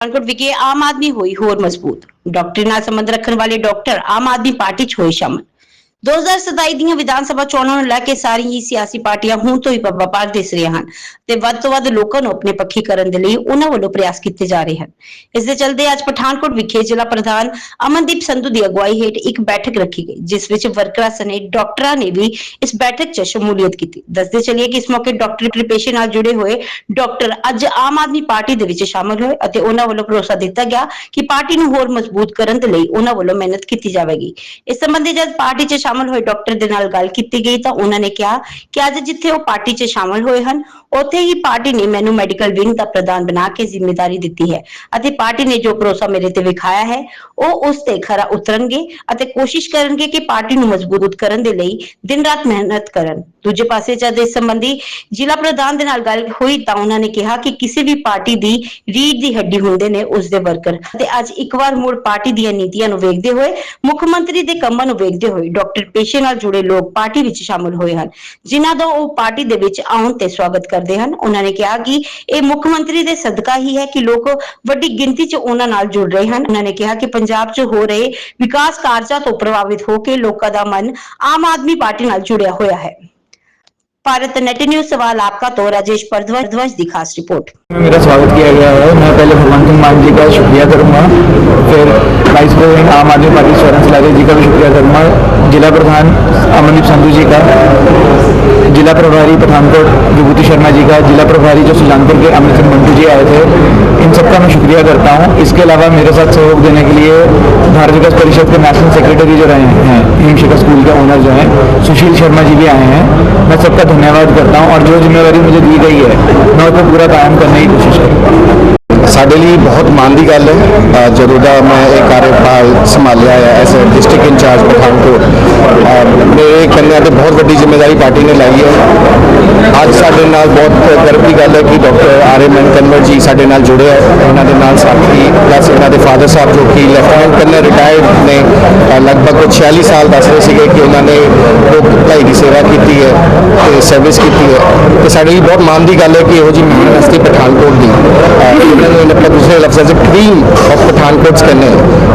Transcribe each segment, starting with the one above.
ਪਠਾਨਕੋਟ ਵਿਖੇ ਆਮ ਆਦਮੀ ਹੋਈ ਹੋਰ ਮਜ਼ਬੂਤ। ਡਾਕਟਰੀ ਨਾਲ ਸੰਬੰਧ ਰੱਖਣ ਵਾਲੇ ਡਾਕਟਰ ਆਮ ਆਦਮੀ ਪਾਰਟੀ 'ਚ ਹੋਏ ਸ਼ਾਮਲ। 2027 ਦੀਆਂ ਵਿਧਾਨ ਸਭਾ ਚੋਣਾਂ ਨੂੰ ਲੈ ਕੇ ਸਾਰੀਆਂ ਹੀ ਸਿਆਸੀ ਪਾਰਟੀਆਂ ਹੁਣ ਤੋਂ ਹੀ ਪੱਬਾਂ ਪਾਰ ਦਿਸ ਰਹੀਆਂ ਹਨ। ਤੇ ਵੱਧ ਤੋਂ ਵੱਧ ਲੋਕਾਂ ਨੂੰ ਆਪਣੇ ਪੱਖੀ ਕਰਨ ਦੇ ਲਈ ਉਹਨਾਂ ਵੱਲੋਂ ਪ੍ਰਯਾਸ ਕੀਤੇ ਜਾ ਰਹੇ ਹਨ। ਇਸ ਦੇ ਚਲਦੇ ਅੱਜ ਪਠਾਨਕੋਟ ਵਿਖੇ ਜ਼ਿਲ੍ਹਾ ਪ੍ਰਧਾਨ ਅਮਨਦੀਪ ਸੰਧੂ ਦੀ ਅਗਵਾਈ ਹੇਠ ਇੱਕ ਬੈਠਕ ਰੱਖੀ ਗਈ, ਜਿਸ ਵਿੱਚ ਵਰਕਰਾਂ ਸਣੇ ਡਾਕਟਰਾਂ ਨੇ ਵੀ ਇਸ ਬੈਠਕ 'ਚ ਸ਼ਮੂਲੀਅਤ ਕੀਤੀ। ਦੱਸਦੇ ਚੱਲੀਏ ਕਿ ਇਸ ਮੌਕੇ ਡਾਕਟਰੀ ਪੇਸ਼ੇ ਨਾਲ ਜੁੜੇ ਹੋਏ ਡਾਕਟਰ ਅੱਜ ਆਮ ਆਦਮੀ ਪਾਰਟੀ ਦੇ ਵਿੱਚ ਸ਼ਾਮਲ ਹੋਏ ਅਤੇ ਉਹਨਾਂ ਵੱਲੋਂ ਭਰੋਸਾ ਦਿੱਤਾ ਗਿਆ ਕਿ ਪਾਰਟੀ ਨੂੰ ਹੋਰ ਮਜ਼ਬੂਤ ਕਰਨ ਦੇ ਲਈ ਉਹਨਾਂ ਵੱਲੋਂ ਮਿਹਨਤ ਕੀਤੀ ਜਾਵੇਗੀ। ਇਸ ਸੰਬੰਧੀ ਜਦ ਪਾਰਟੀ 'ਚ ਸ਼ਾਮਲ ਹੋਏ ਡਾਕਟਰ ਦੇ ਨਾਲ ਗੱਲ ਕੀਤੀ ਗਈ ਤਾਂ ਉਹਨਾਂ ਨੇ ਕਿਹਾ ਕਿ ਅੱਜ ਜਿੱਥੇ ਉਹ ਪਾਰਟੀ 'ਚ ਸ਼ਾਮਲ ਹੋਏ ਹਨ, ਉੱਥੇ ਹੀ ਪਾਰਟੀ ਨੇ ਮੈਨੂੰ ਮੈਡੀਕਲ ਵਿੰਗ ਦਾ ਪ੍ਰਧਾਨ ਬਣਾ ਕੇ ਜ਼ਿੰਮੇਵਾਰੀ ਦਿੱਤੀ ਹੈ ਅਤੇ ਪਾਰਟੀ ਨੇ ਜੋ ਭਰੋਸਾ ਮੇਰੇ ਤੇ ਵਿਖਾਇਆ ਹੈ, ਉਹ ਉਸ ਤੇ ਖਰਾ ਉਤਰਨਗੇ ਅਤੇ ਕੋਸ਼ਿਸ਼ ਕਰਨਗੇ ਕਿ ਪਾਰਟੀ ਨੂੰ ਮਜ਼ਬੂਤ ਕਰਨ ਦੇ ਲਈ ਦਿਨ ਰਾਤ ਮਿਹਨਤ ਕਰਨ। ਦੂਜੇ ਪਾਸੇ ਜਦ ਇਸ ਸੰਬੰਧੀ ਜ਼ਿਲ੍ਹਾ ਪ੍ਰਧਾਨ ਦੇ ਨਾਲ ਗੱਲ ਹੋਈ ਤਾਂ ਉਹਨਾਂ ਨੇ ਕਿਹਾ ਕਿ ਕਿਸੇ ਵੀ ਪਾਰਟੀ ਦੀ ਰੀੜ ਦੀ ਹੱਡੀ ਹੁੰਦੇ ਨੇ ਉਸ ਦੇ ਵਰਕਰ ਅਤੇ ਅੱਜ ਇੱਕ ਵਾਰ ਮੁੜ ਪਾਰਟੀ ਦੀਆਂ ਨੀਤੀਆਂ ਨੂੰ ਵੇਖਦੇ ਹੋਏ ਮੁੱਖ ਮੰਤਰੀ ਦੇ ਕੰਮਾਂ ਨੂੰ ਵੇਖਦੇ ਹੋਏ ਡਾਕਟਰ ਪੇਸ਼ੇ ਨਾਲ ਜੁੜੇ ਲੋਕ ਪਾਰਟੀ ਵਿੱਚ ਸ਼ਾਮਲ ਹੋਏ ਹਨ, ਜਿਨ੍ਹਾਂ ਦਾ ਉਹ ਪਾਰਟੀ ਦੇ ਵਿੱਚ ਆਉਣ ਤੇ ਸਵਾਗਤ ਕਰਦੇ ਹਨ। ਉਹਨਾਂ ਨੇ ਕਿਹਾ ਕਿ ਇਹ ਮੁੱਖ ਮੰਤਰੀ ਦੇ ਸਦਕਾ ਹੀ ਹੈ ਕਿ ਲੋਕ ਵੱਡੀ ਗਿਣਤੀ 'ਚ ਉਹਨਾਂ ਨਾਲ ਜੁੜ ਰਹੇ ਹਨ ਉਹਨਾਂ ਨੇ ਕਿਹਾ ਕਿ ਪੰਜਾਬ 'ਚ ਹੋ ਰਹੇ ਵਿਕਾਸ ਕਾਰਜਾਂ ਤੋਂ ਪ੍ਰਭਾਵਿਤ ਹੋ ਕੇ ਲੋਕਾਂ ਦਾ ਮਨ ਆਮ ਆਦਮੀ ਪਾਰਟੀ ਨਾਲ ਜੁੜਿਆ ਹੋਇਆ ਹੈ भारत नेट न्यूज सवाल आपका तो राजेश भारद्वाज की खास रिपोर्ट में मेरा स्वागत किया गया है मैं पहले भगवान सिंह मान जी का शुक्रिया करूंगा फिर वाइस प्रेसिडेंट आम आदमी पार्टी स्वरण सिलारे जी का भी शुक्रिया करूंगा जिला प्रधान अमनदीप संधू जी का, जिला प्रभारी पठानकोट विभूति शर्मा जी का, जिला प्रभारी जो सुजानपुर के अमृत सिंह मंटू जी आए थे, इन सबका मैं शुक्रिया करता हूँ। इसके अलावा मेरे साथ सहयोग देने के लिए भारत विकास परिषद के नेशनल सेक्रेटरी जो रहे हैं हिमशिखा स्कूल के ओनर जो हैं, सुशील शर्मा जी भी आए हैं। मैं सबका धन्यवाद करता हूँ और जो जिम्मेवारी मुझे दी गई है, मैं उसको पूरा कायम करने की कोशिश करूँगा। ਸਾਡੇ ਲਈ ਬਹੁਤ ਮਾਣ ਦੀ ਗੱਲ ਹੈ। ਜਦੋਂ ਦਾ ਮੈਂ ਇਹ ਕਾਰਜਭਾਰ ਸੰਭਾਲਿਆ ਹੈ S uh district in-charge Pathankot uh, ਮੇਰੇ ਕੰਨਿਆਂ ਤੇ ਬਹੁਤ ਵੱਡੀ ਜ਼ਿੰਮੇਵਾਰੀ ਪਾਰਟੀ ਨੇ ਲਈ ਹੈ। ਅੱਜ ਸਾਡੇ ਨਾਲ ਬਹੁਤ ਗਰਵ ਦੀ ਗੱਲ ਹੈ ਕਿ ਡਾਕਟਰ ਆਰ ਆਰਐਮਐਨ ਕਨਵਰ ਜੀ ਸਾਡੇ ਨਾਲ ਜੁੜੇ ਹੈ ਇਹਨਾਂ ਦੇ ਨਾਲ ਸਾਥੀ ਪਲੱਸ ਇਹਨਾਂ ਦੇ ਫਾਦਰ ਸਾਹਿਬ ਜੋ ਕਿ ਲੈਫਟੀਨੈਂਟ ਕਰਨਲ ਰਿਟਾਇਰਡ ਨੇ ਲਗਭਗ ਉਹ 46 ਸਾਲ ਦੱਸ ਰਹੇ ਸੀਗੇ ਕਿ ਉਹਨਾਂ ਨੇ ਲੋਕ ਭਲਾਈ ਦੀ ਸੇਵਾ ਕੀਤੀ ਹੈ ਤੇ ਸਰਵਿਸ ਕੀਤੀ ਹੈ। ਤੇ ਸਾਡੇ ਲਈ ਬਹੁਤ ਮਾਣ ਦੀ ਗੱਲ ਹੈ ਕਿ ਇਹੋ ਜਿਹੀ ਮਹਾਨ ਹਸਤੀ ਪਠਾਨਕੋਟ ਦੀ ਅ, ਇਹਨਾਂ ਨੂੰ ਆਪਣੇ ਦੂਸਰੇ ਲਫ਼ਜ਼ਾਂ 'ਚ ਕਰੀਮ ਆਫ ਪਠਾਨਕੋਟ ਕਹਿੰਦੇ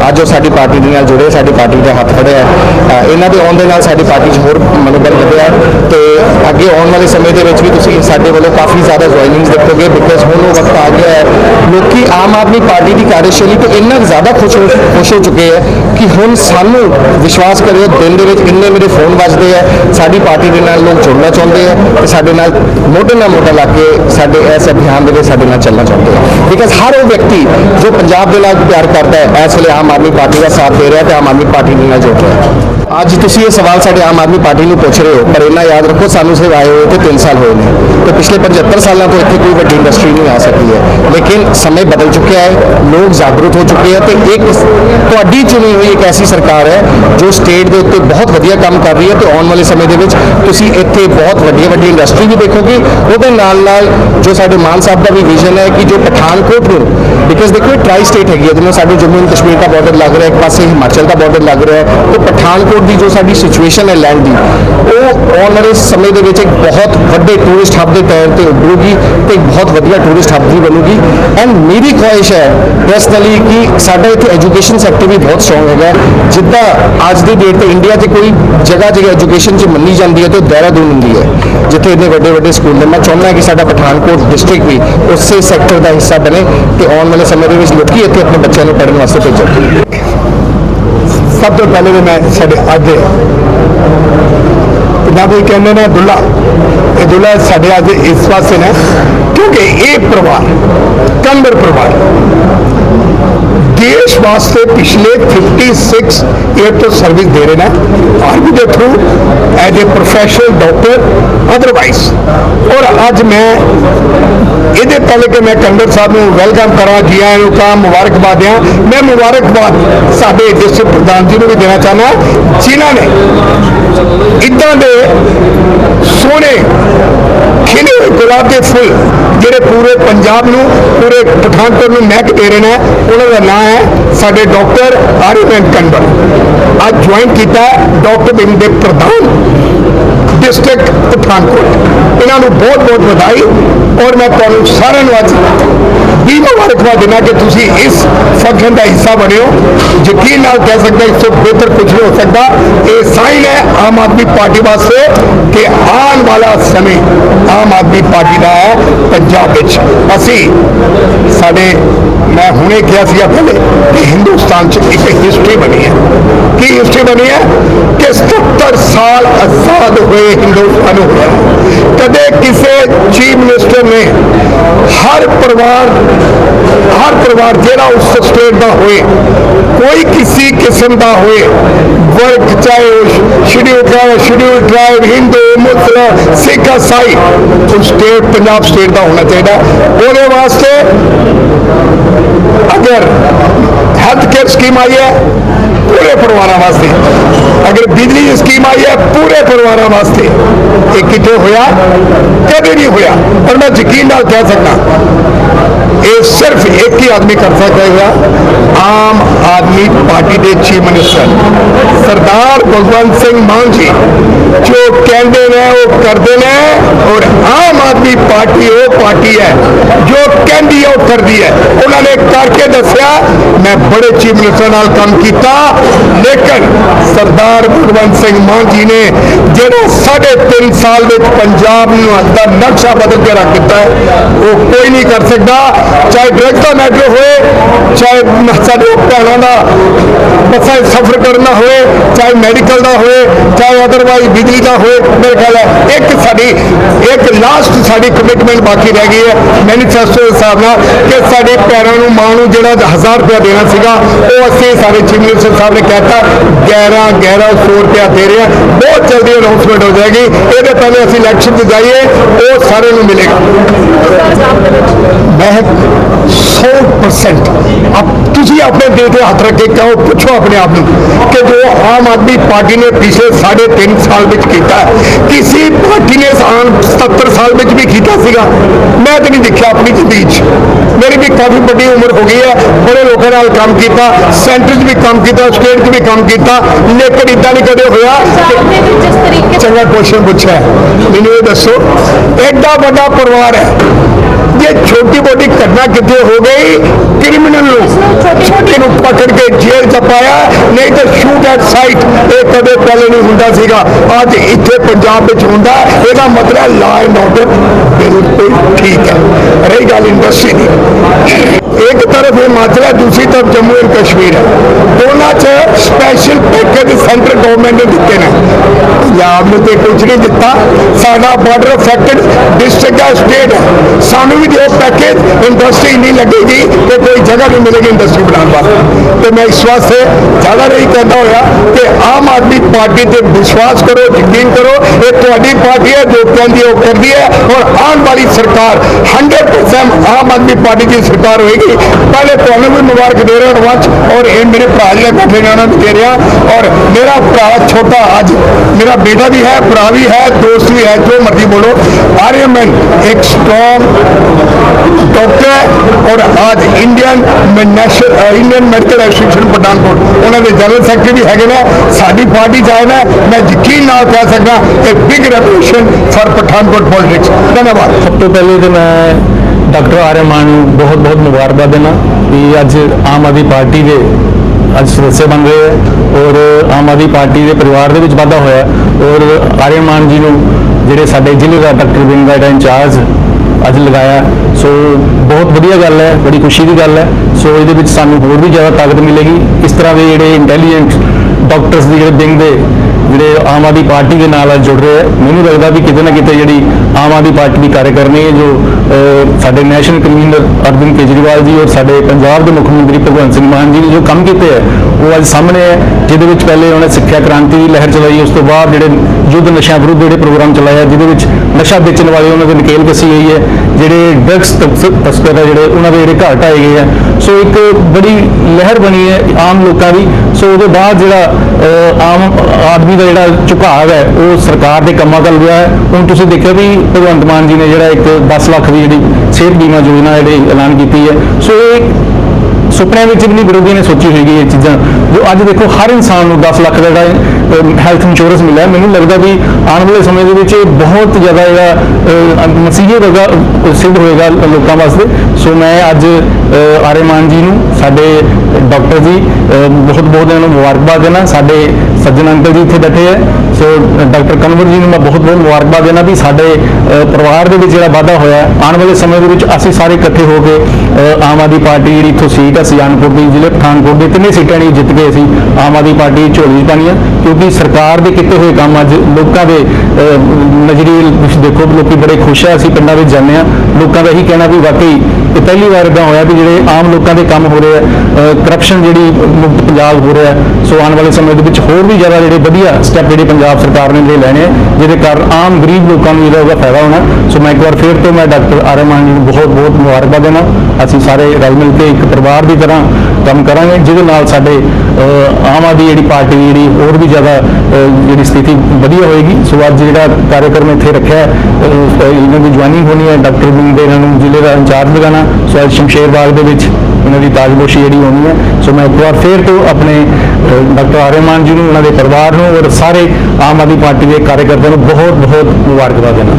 ਅੱਜ ਉਹ ਸਾਡੀ ਪਾਰਟੀ ਦੇ ਨਾਲ ਜੁੜੇ ਸਾਡੀ ਪਾਰਟੀ ਦੇ ਹੱਥ ਫੜਿਆ ਇਹਨਾਂ ਦੇ ਆਉਣ ਦੇ ਨਾਲ ਸਾਡੀ ਪਾਰਟੀ 'ਚ ਹੋਰ ਮਨੋਬਲ ਵਧਿਆ ਹੈ ਤੇ ਅੱਗੇ ਆਉਣ ਵਾਲੇ ਸਮੇਂ ਦੇ ਵਿੱਚ ਵੀ ਤੁਸੀਂ ਸਾਡੇ ਵੱਲੋਂ ਕਾਫੀ ਜ਼ਿਆਦਾ ਜੁਆਇਨਿੰਗਸ ਦੇਖੋਗੇ ਬਿਕਾਜ਼ ਹੁਣ ਉਹ ਵਕਤ ਆ ਗਿਆ ਹੈ। ਲੋਕੀ ਆਮ ਆਦਮੀ ਪਾਰਟੀ ਦੀ ਕਾਰਜਸ਼ੈਲੀ ਤੋਂ ਇੰਨਾ ਕੁ ਜ਼ਿਆਦਾ ਖੁਸ਼ ਹੋ ਖੁਸ਼ ਹੋ ਚੁੱਕੇ ਹੈ ਕਿ ਹੁਣ ਸਾਨੂੰ ਵਿਸ਼ਵਾਸ ਕਰਿਓ, ਦਿਨ ਦੇ ਵਿੱਚ ਇੰਨੇ ਮੇਰੇ ਫੋਨ ਵੱਜਦੇ ਆ ਸਾਡੀ ਪਾਰਟੀ ਦੇ ਨਾਲ ਲੋਕ ਜੁੜਨਾ ਚਾਹੁੰਦੇ ਆ ਤੇ ਸਾਡੇ ਨਾਲ ਮੋਢੇ ਨਾਲ ਮੋਢਾ ਲਾ ਕੇ ਸਾਡੇ ਇਸ ਅਭਿਆਨ ਦੇ ਵਿੱਚ ਸਾਡੇ ਨਾਲ ਚੱਲਣਾ ਚਾਹੁੰਦੇ ਆ ਬਿਕਾਜ਼ ਹਰ ਉਹ ਵਿਅਕਤੀ ਜੋ ਪੰਜਾਬ ਦੇ ਨਾਲ ਪਿਆਰ ਕਰਦਾ ਹੈ, ਇਸ ਵੇਲੇ ਆਮ ਆਦਮੀ ਪਾਰਟੀ ਦਾ ਸਾਥ ਦੇ ਰਿਹਾ ਤੇ ਆਮ ਆਦਮੀ ਪਾਰਟੀ ਦੇ ਨਾਲ ਜੁੜ ਰਿਹਾ ਹੈ। ਅੱਜ ਤੁਸੀਂ ਇਹ ਸਵਾਲ ਸਾਡੇ ਆਮ ਆਦਮੀ ਪਾਰਟੀ ਨੂੰ ਪੁੱਛ ਰਹੇ ਹੋ, ਪਰ ਇਹਨਾਂ ਯਾਦ ਰੱਖੋ, ਸਾਨੂੰ ਸਿਰਫ ਆਏ ਹੋਏ ਤੇ 3 ਸਾਲ ਹੋਏ ਨੇ ਤੇ ਪਿਛਲੇ 75 ਸਾਲਾਂ ਤੋਂ ਇੱਥੇ ਕੋਈ ਵੱਡੀ ਇੰਡਸਟਰੀ ਨਹੀਂ ਆ ਸਕੀ ਹੈ। ਲੇਕਿਨ ਸਮੇਂ ਬਦਲ ਚੁੱਕਿਆ ਹੈ, ਲੋਕ ਜਾਗਰੂਕ ਹੋ ਚੁੱਕੇ ਹੈ ਤੇ ਇੱਕ ਤੁਹਾਡੀ ਚੁਣੀ ਹੋਈ ਇੱਕ ਐਸੀ ਸਰਕਾਰ ਹੈ ਜੋ ਸਟੇਟ ਦੇ ਉੱਤੇ ਬਹੁਤ ਵਧੀਆ ਕੰਮ ਕਰ ਰਹੀ ਹੈ ਤੇ ਆਉਣ ਵਾਲੇ ਸਮੇਂ ਦੇ ਵਿੱਚ ਤੁਸੀਂ ਇੱਥੇ ਬਹੁਤ ਵੱਡੀ ਵੱਡੀ ਇੰਡਸਟਰੀ ਵੀ ਦੇਖੋਗੇ। ਉਹਦੇ ਨਾਲ ਨਾਲ ਜੋ ਸਾਡੇ ਮਾਨ ਸਾਹਿਬ ਦਾ ਵੀ ਵਿਜ਼ਨ ਹੈ ਕਿ ਜੋ ਪਠਾਨਕੋਟ ਨੂੰ ਬਿਕਾਜ਼ ਦੇਖੋ ਟਰਾਈ ਸਟੇਟ ਹੈਗੀ ਹੈ। ਜਿਵੇਂ ਸਾਡੇ ਜੰਮੂ ਐਂਡ ਕਸ਼ਮੀਰ ਦਾ ਬਾਰਡਰ ਲੱਗ ਰਿਹਾ, ਇੱਕ ਪਾਸੇ ਹਿਮਾਚਲ ਦਾ ਬਾਰਡਰ ਲੱਗ ਰਿਹਾ ਹੈ ਤੇ ਪਠਾਨਕੋਟ ਦੀ ਜੋ ਸਾਡੀ ਸਿਚੁਏਸ਼ਨ ਹੈ ਲੈਂਡ ਦੀ, ਉਹ ਆਉਣ ਵਾਲੇ ਸਮੇਂ ਦੇ ਵਿੱਚ ਇੱਕ ਬਹੁਤ ਵੱਡੇ ਟੂਰਿਸਟ ਹੱਬ ਦੇ ਤੌਰ ਤੇ ਉੱਭਰੂਗੀ ਤੇ ਇੱਕ ਬਹੁਤ ਵਧੀਆ ਟੂਰਿਸਟ ਹੱਬ ਵੀ ਬਣੂਗੀ। ਐਂਡ ਮੇਰੀ ਖੁਆਇਸ਼ ਹੈ ਪਰਸਨਲੀ ਕਿ ਸਾਡਾ ਇੱਥੇ ਐਜੂਕੇਸ਼ਨ ਸੈਕਟਰ ਵੀ ਬਹੁਤ ਸਟਰੋਂਗ ਹੈਗਾ। ਜਿੱਦਾਂ ਅੱਜ ਦੀ ਡੇਟ ਤੇ ਇੰਡੀਆ 'ਚ ਕੋਈ ਜਗ੍ਹਾ ਜਗ੍ਹਾ ਐਜੂਕੇਸ਼ਨ 'ਚ ਮੰਨੀ ਜਾਂਦੀ ਹੈ, ਤੇ ਉਹ ਦੇਹਰਾਦੂਨ ਹੁੰਦੀ ਹੈ। ਜਿੱਥੇ ਇੰਨੇ ਵੱਡੇ ਵੱਡੇ ਸਕੂਲ ਨੇ। ਮੈਂ ਚਾਹੁੰਦਾ ਕਿ ਸਾਡਾ ਪਠਾਨਕੋਟ ਡਿਸਟ੍ਰਿਕਟ ਵੀ ਉਸੇ ਸੈਕਟਰ ਦਾ ਹਿੱਸਾ ਬਣੇ ਤੇ ਆਉਣ ਵਾਲੇ ਸਮੇਂ ਦੇ ਵਿੱਚ ਲੋਕੀ ਇੱਥੇ ਆਪਣੇ ਬੱਚਿਆਂ ਨੂੰ ਪੜ੍ਹਨ ਵਾਸਤੇ ਭੇਜਣ? ਸਭ ਤੋਂ ਪਹਿਲੇ ਤਾਂ ਮੈਂ ਸਾਡੇ ਅੱਜ ਦੇ ਪੰਜਾਬੀ ਕਹਿੰਦੇ ਨੇ, ਦੁੱਲਾ, ਇਹ ਦੁੱਲਾ ਸਾਡੇ ਅੱਜ ਇਸ ਵਾਸਤੇ ਨੇ ਕਿਉਂਕਿ ਇਹ ਪਰਿਵਾਰ ਕੰਬਰ ਪਰਿਵਾਰ ਦੇਸ਼ ਵਾਸਤੇ ਪਿਛਲੇ 56 ਈਅਰ ਤੋਂ ਸਰਵਿਸ ਦੇ ਰਹੇ ਨੇ ਆਰਮੀ ਦੇ through as uh professional doctor otherwise ਔਰ ਅੱਜ ਮੈਂ ਇਹਦੇ ਪਹਿਲੇ ਕਿ ਮੈਂ ਕੰਗਰ ਸਾਹਿਬ ਨੂੰ ਵੈਲਕਮ ਕਰਾਂ ਜੀ ਆਇਆਂ ਨੂੰ ਕਹਾਂ ਮੁਬਾਰਕਬਾਦ ਦਿਆਂ। ਮੈਂ ਮੁਬਾਰਕਬਾਦ ਸਾਡੇ ਡਿਸਟ੍ਰਿਕਟ ਪ੍ਰਧਾਨ ਜੀ ਨੂੰ ਵੀ ਦੇਣਾ ਚਾਹੁੰਦਾ ਜਿਨ੍ਹਾਂ ਨੇ ਇਦਾਂ ਦੇ ਸੋਹਣੇ ਖਿਲੇ ਗੁਲਾਬ ਦੇ ਫੁੱਲ ਜਿਹੜੇ ਪੂਰੇ ਪੰਜਾਬ ਨੂੰ, ਪੂਰੇ ਪਠਾਨਕੋਟ ਨੂੰ ਮਹਿਕ ਦੇ ਰਹੇ ਨੇ, ਉਹਨਾਂ ਦਾ ਨਾਮ ਹੈ ਸਾਡੇ ਡਾਕਟਰ ਆਰਿਫਨ ਕੰਬਰ ਅੱਜ ਜੁਆਇਨ ਕੀਤਾ ਡਾਕਟਰ ਬਿੰਗ ਪ੍ਰਧਾਨ ਡਿਸਟ੍ਰਿਕਟ ਪਠਾਨਕੋਟ। ਇਹਨਾਂ ਨੂੰ ਬਹੁਤ ਬਹੁਤ ਵਧਾਈ ਔਰ ਮੈਂ ਤੁਹਾਨੂੰ ਸਾਰਿਆਂ ਨੂੰ ਅੱਜ ਵੀ ਮੁਬਾਰਕਬਾਦ ਦਿੰਦਾ ਕਿ ਤੁਸੀਂ ਇਸ ਫੰਕਸ਼ਨ ਦਾ ਹਿੱਸਾ ਬਣੇ ਹੋ। ਯਕੀਨ ਨਾਲ ਕਹਿ ਸਕਦਾ ਇਸ ਤੋਂ ਬਿਹਤਰ ਕੁਝ ਨਹੀਂ ਹੋ ਸਕਦਾ। ਇਹ ਸਾਈਨ ਹੈ ਆਮ ਆਦਮੀ ਪਾਰਟੀ ਵਾਸਤੇ ਕਿ ਆਉਣ ਵਾਲਾ ਸਮੇਂ ਆਮ ਆਦਮੀ ਪਾਰਟੀ ਦਾ ਹੈ ਪੰਜਾਬ ਵਿੱਚ। ਅਸੀਂ ਸਾਡੇ, ਮੈਂ ਹੁਣੇ ਕਿਹਾ ਸੀ ਪਹਿਲੇ ਕਿ ਹਿੰਦੁਸਤਾਨ 'ਚ ਇੱਕ ਹਿਸਟਰੀ ਬਣੀ ਹੈ। ਕੀ ਹਿਸਟਰੀ ਬਣੀ ਹੈ? ਕਿ 77 ਸਾਲ ਆਜ਼ਾਦ ਹੋਏ ਹਿੰਦੁਸਤਾਨ ਹੋਇਆ ਕਦੇ ਕਿਸੇ ਚੀਫ ਮਿਨਿਸਟਰ ਨੇ ਹਰ ਪਰਿਵਾਰ ਹਰ ਪਰਿਵਾਰ ਜਿਹੜਾ ਉਸ ਸਟੇਟ ਦਾ ਹੋਏ, ਕੋਈ ਕਿਸੇ ਕਿਸਮ ਦਾ ਹੋਏ ਵਰਗ ਚਾਹੇ ਉਹ ਸ਼ਡਿਊਲ ਟ੍ਰਾਈਬ ਸ਼ਡਿਊਲ ਟ੍ਰਾਈਬ ਹਿੰਦੂ ਮੁਸਲਮਾਨ ਸਿੱਖ ਇਸਾਈ ਸਟੇਟ ਪੰਜਾਬ ਸਟੇਟ ਦਾ ਹੋਣਾ ਚਾਹੀਦਾ। ਉਹਦੇ ਵਾਸਤੇ ਅਗਰ ਹੈਲਥ ਕੇਅਰ ਸਕੀਮ ਆਈ ਹੈ, ਪੂਰੇ ਪਰਿਵਾਰਾਂ ਵਾਸਤੇ। ਅਗਰ ਬਿਜਲੀ ਦੀ ਸਕੀਮ ਆਈ ਹੈ, ਪੂਰੇ ਪਰਿਵਾਰਾਂ ਵਾਸਤੇ। ਇਹ ਕਿਤੇ ਹੋਇਆ, ਕਦੇ ਨਹੀਂ ਹੋਇਆ। ਪਰ ਮੈਂ ਯਕੀਨ ਨਾਲ ਕਹਿ ਸਕਦਾ ਇਹ ਸਿਰਫ ਇੱਕ ਹੀ ਆਦਮੀ ਕਰ ਸਕਦਾ ਆਮ ਆਦਮੀ ਪਾਰਟੀ ਦੇ ਚੀਫ ਮਿਨਿਸਟਰ, ਸਰਦਾਰ ਭਗਵੰਤ ਸਿੰਘ ਮਾਨ ਜੀ, ਜੋ ਕਹਿੰਦੇ ਨੇ, ਉਹ ਕਰਦੇ ਨੇ ਔਰ ਆਮ ਆਦਮੀ ਪਾਰਟੀ ਉਹ ਪਾਰਟੀ ਹੈ ਜੋ ਕਹਿੰਦੀ ਹੈ, ਉਹ ਕਰਦੀ ਹੈ। ਉਹਨਾਂ ਨੇ ਕਰਕੇ ਦੱਸਿਆ, ਮੈਂ ਬੜੇ ਚੀਫ ਮਿਨਿਸਟਰ ਨਾਲ ਕੰਮ ਕੀਤਾ, ਲੇਕਿਨ ਸਰਦਾਰ ਭਗਵੰਤ ਸਿੰਘ ਮਾਨ ਜੀ ਨੇ ਜਿਹੜਾ ਸਾਢੇ ਤਿੰਨ ਸਾਲ ਵਿੱਚ ਪੰਜਾਬ ਨੂੰ ਅੱਜ ਦਾ ਨਕਸ਼ਾ ਬਦਲ ਕੇ ਰੱਖ ਦਿੱਤਾ ਹੈ, ਉਹ ਕੋਈ ਨਹੀਂ ਕਰ ਸਕਦਾ। ਚਾਹੇ ਡਰੱਗ ਦਾ ਮੈਟਰ ਹੋਏ, ਚਾਹੇ ਮ- ਸਾਡੇ ਭੈਣਾਂ ਦਾ ਬੱਸਾਂ 'ਚ ਸਫ਼ਰ ਕਰਨਾ ਹੋਏ, ਚਾਹੇ ਮੈਡੀਕਲ ਦਾ ਹੋਏ, ਚਾਹੇ ਅਦਰਵਾਈਜ਼ ਬਿਜਲੀ ਦਾ ਹੋਏ, ਮੇਰੇ ਖਿਆਲ ਹੈ ਇੱਕ ਸਾਡੀ, ਇੱਕ ਲਾਸਟ ਸਾਡੀ ਕਮਿਟਮੈਂਟ ਬਾਕੀ ਰਹਿ ਗਈ ਹੈ। ਮੈਨੀਫੈਸਟੋ ਦੇ ਹਿਸਾਬ ਨਾਲ ਕਿ ਸਾਡੇ ਭੈਣਾਂ ਨੂੰ, ਮਾਂ ਨੂੰ ਜਿਹੜਾ 1000 ਰੁਪਇਆ ਦੇਣਾ ਸੀਗਾ, ਉਹ ਅਸੀਂ ਸਾਡੇ ਚੀਫ ਮਿਨਿਸਟਰ ਸਾਹਿਬ ਨੇ ਕਹਿਤਾ 11 1100 ਰੁਪਇਆ ਦੇ ਰਿਹਾ, ਬਹੁਤ ਜਲਦੀ ਅਨਾਉਂਸਮੈਂਟ ਹੋ ਜਾਏਗੀ। ਇਹਦੇ ਪਹਿਲੇ ਅਸੀਂ ਇਲੈਕਸ਼ਨ 'ਚ ਜਾਈਏ, ਉਹ ਸਾਰਿਆਂ ਨੂੰ ਮਿਲੇਗਾ। ਮੈਂ 100% ਅਬ ਤੁਸੀਂ ਆਪਣੇ ਦਿਲ ਤੇ ਹੱਥ ਰੱਖ ਕੇ ਕਹੋ ਪੁੱਛੋ ਆਪਣੇ ਆਪ ਨੂੰ ਕਿ ਜੋ ਆਮ ਆਦਮੀ ਪਾਰਟੀ ਨੇ ਪਿਛਲੇ ਸਾਢੇ ਤਿੰਨ ਸਾਲ ਵਿੱਚ ਕੀਤਾ ਹੈ, ਕਿਸੇ ਪਾਰਟੀ ਨੇ ਆਮ 77 ਸਾਲ ਵਿੱਚ ਵੀ ਕੀਤਾ ਸੀਗਾ ਮੈਂ ਤਾਂ ਨਹੀਂ ਦੇਖਿਆ ਆਪਣੀ ਜ਼ਿੰਦਗੀ 'ਚ ਮੇਰੀ ਵੀ ਕਾਫੀ ਵੱਡੀ ਉਮਰ ਹੋ ਗਈ ਹੈ ਬੜੇ ਲੋਕਾਂ ਨਾਲ ਕੰਮ ਕੀਤਾ ਸੈਂਟਰ 'ਚ ਵੀ ਕੰਮ ਕੀਤਾ ਸਟੇਟ 'ਚ ਵੀ ਕੰਮ ਕੀਤਾ ਲੇਕਿਨ ਇਦਾਂ ਨਹੀਂ ਕਦੇ ਹੋਇਆ ਕਿ ਪੰਜਾਬ ਦੇ ਵਿੱਚ ਜਿਸ ਤਰੀਕੇ ਚੰਗਾ ਕੁਐਸਚਨ ਪੁੱਛਿਆ ਹੈ। ਮੈਨੂੰ ਇਹ ਦੱਸੋ ਐਡਾ ਵੱਡਾ ਪਰਿਵਾਰ ਹੈ ਜੇ ਛੋਟੀ ਮੋਟੀ ਘਟਨਾ ਕਿਤੇ ਹੋ ਗਈ ਕ੍ਰਿਮੀਨਲ ਨੂੰ ਨੂੰ ਪਕੜ ਕੇ ਜੇਲ੍ਹ ਚ ਪਾਇਆ, ਨਹੀਂ ਤਾਂ ਸ਼ੂਟ ਐਟ ਸਾਈਟ ਇਹ ਕਦੇ ਪਹਿਲੇ ਨਹੀਂ ਹੁੰਦਾ ਸੀਗਾ। ਅੱਜ ਇੱਥੇ ਪੰਜਾਬ ਵਿੱਚ ਹੁੰਦਾ, ਇਹਦਾ ਮਤਲਬ ਲਾ ਐਂਡ ਆਰਡਰ ਬਿਲਕੁਲ ਠੀਕ ਹੈ। ਰਹੀ ਗੱਲ ਇੰਡਸਟਰੀ ਦੀ। ਇੱਕ ਤਰਫ ਹਿਮਾਚਲ ਹੈ, ਦੂਸਰੀ ਤਰਫ ਜੰਮੂ ਐਂਡ ਕਸ਼ਮੀਰ ਹੈ। ਦੋਨਾਂ 'ਚ ਸਪੈਸ਼ਲ ਪੈਕੇਜ ਸੈਂਟਰ ਗਵਰਨਮੈਂਟ ਨੇ ਦਿੱਤੇ ਨੇ। ਪੰਜਾਬ ਨੂੰ ਤੇ ਕੁਝ ਨਹੀਂ ਦਿੱਤਾ। ਸਾਡਾ ਬਾਰਡਰ ਅਫੈਕਟਡ ਡਿਸਟ੍ਰਿਕਟ ਦਾ ਸਟੇਟ ਹੈ। ਸਾਨੂੰ ਵੀ ਦਿਓ ਪੈਕੇਜ ਇੰਡਸਟਰੀ ਨਹੀਂ ਲੱਗੇਗੀ ਤੇ ਕੋਈ ਜਗ੍ਹਾ ਨਹੀਂ ਮਿਲੇਗੀ ਇੰਡਸਟਰੀ ਬਣਾਉਣ ਵਾਸਤੇ। ਤੇ ਮੈਂ ਇਸ ਵਾਸਤੇ ਜ਼ਿਆਦਾ ਨਹੀਂ ਕਹਿੰਦਾ ਹੋਇਆ ਕਿ ਆਮ ਆਦਮੀ ਪਾਰਟੀ ਤੇ ਵਿਸ਼ਵਾਸ ਕਰੋ, ਯਕੀਨ ਕਰੋ, ਇਹ ਤੁਹਾਡੀ ਪਾਰਟੀ ਹੈ, ਜੋ ਕਹਿੰਦੀ ਹੈ, ਉਹ ਕਰਦੀ ਹੈ। ਔਰ ਆਉਣ ਵਾਲੀ ਸਰਕਾਰ 100% ਆਮ ਆਦਮੀ ਪਾਰਟੀ ਦੀ ਸਰਕਾਰ ਹੋਏਗੀ। ਪਹਿਲੇ ਤੁਹਾਨੂੰ ਵੀ ਮੁਬਾਰਕ ਦੇ ਰਿਹਾ ਐਡਵਾਂਸ ਔਰ ਇਹ ਮੇਰੇ ਭਰਾ ਜਿਹੜੇ ਬੈਠੇ ਨੇ ਉਹਨਾਂ ਨੂੰ ਦੇ ਰਿਹਾ। ਔਰ ਮੇਰਾ ਭਰਾ ਛੋਟਾ ਅੱਜ, ਮੇਰਾ बेटा भी है भरा भी है दोस्त भी है जो मर्जी बोलो आर्यमैन ਇੱਕ स्ट्रॉन्ग डॉक्टर है और आज Indian Indian medical association Pathankot ਉਹਨਾਂ ਦੇ ਜਨਰਲ ਸੈਕਟਰੀ ਵੀ ਹੈਗੇ ਨੇ। ਸਾਡੀ ਪਾਰਟੀ ਚਾਹਨਾ ਮੈਂ ਯਕੀਨ ਨਾਲ ਕਹਿ ਸਕਦਾ ਕਿ big reparation for Pathankot politics ਧੰਨਵਾਦ। ਸਭ ਤੋਂ ਪਹਿਲੇ ਤੇ ਮੈਂ ਡਾਕਟਰ ਆਰਮਾਨ ਨੂੰ ਬਹੁਤ ਬਹੁਤ ਮੁਬਾਰਕਾਂ ਦੇਣਾ ਕਿ ਅੱਜ ਆਮ ਆਦਮੀ ਪਾਰਟੀ ਦੇ ਅੱਜ ਸਦੱਸਿਆ ਬਣ ਰਹੇ ਹੈ ਔਰ ਆਮ ਆਦਮੀ ਪਾਰਟੀ ਦੇ ਪਰਿਵਾਰ ਦੇ ਵਿੱਚ ਵਾਧਾ ਹੋਇਆ ਔਰ ਆਰਿਆ ਮਾਨ ਜੀ ਨੂੰ ਜਿਹੜੇ ਸਾਡੇ ਜ਼ਿਲ੍ਹੇ ਦਾ ਡਾਕਟਰ ਵਿੰਗ ਦਾ ਇੰਚਾਰਜ ਅੱਜ ਲਗਾਇਆ ਸੋ ਬਹੁਤ ਵਧੀਆ ਗੱਲ ਹੈ, ਬੜੀ ਖੁਸ਼ੀ ਦੀ ਗੱਲ ਹੈ। ਸੋ ਇਹਦੇ ਵਿੱਚ ਸਾਨੂੰ ਹੋਰ ਵੀ ਜ਼ਿਆਦਾ ਤਾਕਤ ਮਿਲੇਗੀ। ਇਸ ਤਰ੍ਹਾਂ ਦੇ ਜਿਹੜੇ ਇੰਟੈਲੀਜੈਂਟ ਡਾਕਟਰਸ ਦੀ ਜਿਹੜੇ ਵਿੰਗ ਦੇ ਜਿਹੜੇ ਆਮ ਆਦਮੀ ਪਾਰਟੀ ਦੇ ਨਾਲ ਅੱਜ ਜੁੜ ਰਹੇ ਹੈ ਮੈਨੂੰ ਲੱਗਦਾ ਵੀ ਕਿਤੇ ਨਾ ਕਿਤੇ ਜਿਹੜੀ ਆਮ ਆਦਮੀ ਪਾਰਟੀ ਦੀ ਕਾਰਜਕਰਨੀ ਹੈ, ਜੋ ਸਾਡੇ ਨੈਸ਼ਨਲ ਕਨਵੀਨਰ ਅਰਵਿੰਦ ਕੇਜਰੀਵਾਲ ਜੀ ਔਰ ਸਾਡੇ ਪੰਜਾਬ ਦੇ ਮੁੱਖ ਮੰਤਰੀ ਭਗਵੰਤ ਸਿੰਘ ਮਾਨ ਜੀ ਨੇ ਜੋ ਕੰਮ ਕੀਤੇ ਹੈ ਉਹ ਅੱਜ ਸਾਹਮਣੇ ਹੈ ਜਿਹਦੇ ਵਿੱਚ ਪਹਿਲੇ ਉਹਨੇ ਸਿੱਖਿਆ ਕ੍ਰਾਂਤੀ ਦੀ ਲਹਿਰ ਚਲਾਈ, ਉਸ ਤੋਂ ਬਾਅਦ ਜਿਹੜੇ ਯੁੱਧ ਨਸ਼ਾ ਵਿਰੁੱਧ ਜਿਹੜੇ ਪ੍ਰੋਗਰਾਮ ਚਲਾਇਆ ਜਿਹਦੇ ਵਿੱਚ ਨਸ਼ਾ ਵੇਚਣ ਵਾਲੇ ਉਹਨਾਂ ਦੇ ਨਕੇਲ ਕੱਸੀ ਗਈ ਹੈ, ਜਿਹੜੇ ਡਰੱਗਸ ਤਸਕਰ ਹੈ ਜਿਹੜੇ ਉਹਨਾਂ ਦੇ ਜਿਹੜੇ ਘਰ ਢਾਏ ਗਏ ਆ। ਸੋ ਇੱਕ ਬੜੀ ਲਹਿਰ ਬਣੀ ਹੈ ਆਮ ਲੋਕਾਂ ਦੀ। ਸੋ ਉਹਦੇ ਬਾਅਦ ਜਿਹੜਾ ਆਮ ਆਦਮੀ ਦਾ ਜਿਹੜਾ ਝੁਕਾਅ ਹੈ ਉਹ ਸਰਕਾਰ ਦੇ ਕੰਮਾਂ ਵੱਲ ਰਿਹਾ ਹੈ। ਹੁਣ ਤੁਸੀਂ ਦੇਖਿਆ ਵੀ ਭਗਵੰਤ ਮਾਨ ਜੀ ਨੇ ਜਿਹੜਾ ਇੱਕ 10 ਲੱਖ ਦੀ ਜਿਹੜੀ ਸਿਹਤ ਬੀਮਾ ਯੋਜਨਾ ਜਿਹੜੀ ਐਲਾਨ ਕੀਤੀ ਹੈ ਸੋ ਇਹ ਸੋ ਸੁਪਨਿਆਂ ਵਿੱਚ ਵੀ ਨਹੀਂ ਵਿਰੋਧੀਆਂ ਨੇ ਸੋਚੀ ਹੋਏਗੀ ਇਹ ਚੀਜ਼ਾਂ। ਜੋ ਅੱਜ ਦੇਖੋ ਹਰ ਇਨਸਾਨ ਨੂੰ 10 ਲੱਖ ਦਾ ਜਿਹੜਾ ਹੈਲਥ ਇੰਸ਼ੋਰੈਂਸ ਮਿਲਿਆ। ਮੈਨੂੰ ਲੱਗਦਾ ਵੀ ਆਉਣ ਵਾਲੇ ਸਮੇਂ ਦੇ ਵਿੱਚ ਇਹ ਬਹੁਤ ਜ਼ਿਆਦਾ ਜਿਹੜਾ ਨਸੀਹੇ ਮਸੀਹੇ ਵਰਗਾ ਸਿੱਧ ਹੋਏਗਾ ਲੋਕਾਂ ਵਾਸਤੇ। ਸੋ ਮੈਂ ਅੱਜ ਅਹ, ਆਰਯਮਾਨ ਜੀ ਨੂੰ ਸਾਡੇ ਡਾਕਟਰ ਜੀ ਬਹੁਤ ਬਹੁਤ ਇਹਨਾਂ ਨੂੰ ਮੁਬਾਰਕਬਾਦ ਦੇਣਾ। ਸਾਡੇ ਸੱਜਣ ਅੰਕਲ ਜੀ ਇੱਥੇ ਬੈਠੇ ਹੈ ਸੋ ਡਾਕਟਰ ਕਨਵਰ ਜੀ ਨੂੰ ਮੈਂ ਬਹੁਤ ਬਹੁਤ ਮੁਬਾਰਕਬਾਦ ਦੇਣਾ ਵੀ ਸਾਡੇ ਪਰਿਵਾਰ ਦੇ ਵਿੱਚ ਜਿਹੜਾ ਵਾਧਾ ਹੋਇਆ ਆਉਣ ਵਾਲੇ ਸਮੇਂ ਦੇ ਵਿੱਚ ਅਸੀਂ ਸਾਰੇ ਇਕੱਠੇ ਹੋ ਕੇ ਆਮ ਆਦਮੀ ਪਾਰਟੀ ਜਿਹੜੀ ਇੱਥੋਂ ਸੀਟ ਹੈ ਸਿਆਣਪੁਰ ਦੀ, ਜ਼ਿਲ੍ਹੇ ਪਠਾਨਕੋਟ ਦੇ, ਤਿੰਨੇ ਸੀਟਾਂ ਨਹੀਂ ਜਿੱਤ ਕੇ ਅਸੀਂ ਆਮ ਆਦਮੀ ਪਾਰਟੀ ਦੀ ਝੋਲੀ 'ਚ ਪਾਉਣੀਆਂ, ਕਿਉਂਕਿ ਸਰਕਾਰ ਦੇ ਕੀਤੇ ਹੋਏ ਕੰਮ ਅੱਜ ਲੋਕਾਂ ਦੇ ਨਜ਼ਰੀਏ ਵਿੱਚ ਦੇਖੋ ਵੀ ਲੋਕੀ ਬੜੇ ਖੁਸ਼ ਹੈ ਅਸੀਂ ਪਿੰਡਾਂ ਵਿੱਚ ਜਾਂਦੇ ਹਾਂ। ਲੋਕਾਂ ਦਾ ਇਹੀ ਕਹਿਣਾ ਵੀ ਵਾਕਈ ਇਹ ਪਹਿਲੀ ਵਾਰ ਇਦਾਂ ਹੋਇਆ ਵੀ ਜਿਹੜੇ ਆਮ ਲੋਕਾਂ ਦੇ ਕੰਮ ਹੋ ਰਹੇ ਆ ਕਰਪਸ਼ਨ ਜਿਹੜੀ ਮੁਕਤ ਪੰਜਾਬ ਹੋ ਰਿਹਾ ਸੋ ਆਉਣ ਵਾਲੇ ਸਮੇਂ ਦੇ ਵਿੱਚ ਹੋਰ ਵੀ ਜ਼ਿਆਦਾ ਜਿਹੜੇ ਵਧੀਆ ਸਟੈਪ ਜਿਹੜੇ ਪੰਜਾਬ ਸਰਕਾਰ ਨੇ ਜਿਹੜੇ ਲੈਣੇ ਆ, ਜਿਹਦੇ ਕਾਰਨ ਆਮ ਗਰੀਬ ਲੋਕਾਂ ਨੂੰ ਜਿਹੜਾ ਉਹਦਾ ਫਾਇਦਾ ਹੋਣਾ। ਸੋ ਮੈਂ ਇੱਕ ਵਾਰ ਫਿਰ ਤੋਂ ਮੈਂ ਡਾਕਟਰ ਆਰਮਾਨ ਜੀ ਨੂੰ ਬਹੁਤ ਬਹੁਤ ਮੁਬਾਰਕਾਂ ਦੇਣਾ। ਅਸੀਂ ਸਾਰੇ ਰਲ ਮਿਲ ਕੇ ਇੱਕ ਪਰਿਵਾਰ ਦੀ ਤਰ੍ਹਾਂ ਕੰਮ ਕਰਾਂਗੇ ਜਿਹਦੇ ਨਾਲ ਸਾਡੇ ਆਮ ਆਦਮੀ ਜਿਹੜੀ ਪਾਰਟੀ ਦੀ ਜਿਹੜੀ ਹੋਰ ਵੀ ਜ਼ਿਆਦਾ ਜਿਹੜੀ ਸਥਿਤੀ ਵਧੀਆ ਹੋਏਗੀ। ਸੋ ਅੱਜ ਜਿਹੜਾ ਕਾਰਜਕ੍ਰਮ ਇੱਥੇ ਰੱਖਿਆ ਇਹਨਾਂ ਦੀ ਜੁਆਇਨਿੰਗ ਹੋਣੀ ਹੈ ਡਾਕਟਰ ਬਿੰਦ ਦੇ ਇਹਨਾਂ ਨੂੰ ਜ਼ਿਲ੍ਹੇ ਦਾ ਇੰਚਾਰਜ ਲਗਾਉਣਾ ਸੋ ਅੱਜ ਸ਼ਮਸ਼ੇਰ ਬਾਗ ਦੇ ਵਿੱਚ ਇਹਨਾਂ ਦੀ ਤਾਜਪੋਸ਼ੀ ਜਿਹੜੀ ਹੋਣੀ ਹੈ। ਸੋ ਮੈਂ ਇੱਕ ਵਾਰ ਫੇਰ ਤੋਂ ਆਪਣੇ ਅਹ, ਡਾਕਟਰ ਆਰਿਆਮਾਨ ਜੀ ਨੂੰ ਉਹਨਾਂ ਦੇ ਪਰਿਵਾਰ ਨੂੰ ਔਰ ਸਾਰੇ ਆਮ ਆਦਮੀ ਪਾਰਟੀ ਦੇ ਕਾਰਜਕਰਤਾਵਾਂ ਨੂੰ ਬਹੁਤ ਬਹੁਤ ਮੁਬਾਰਕਬਾਦ ਦੇਣਾ।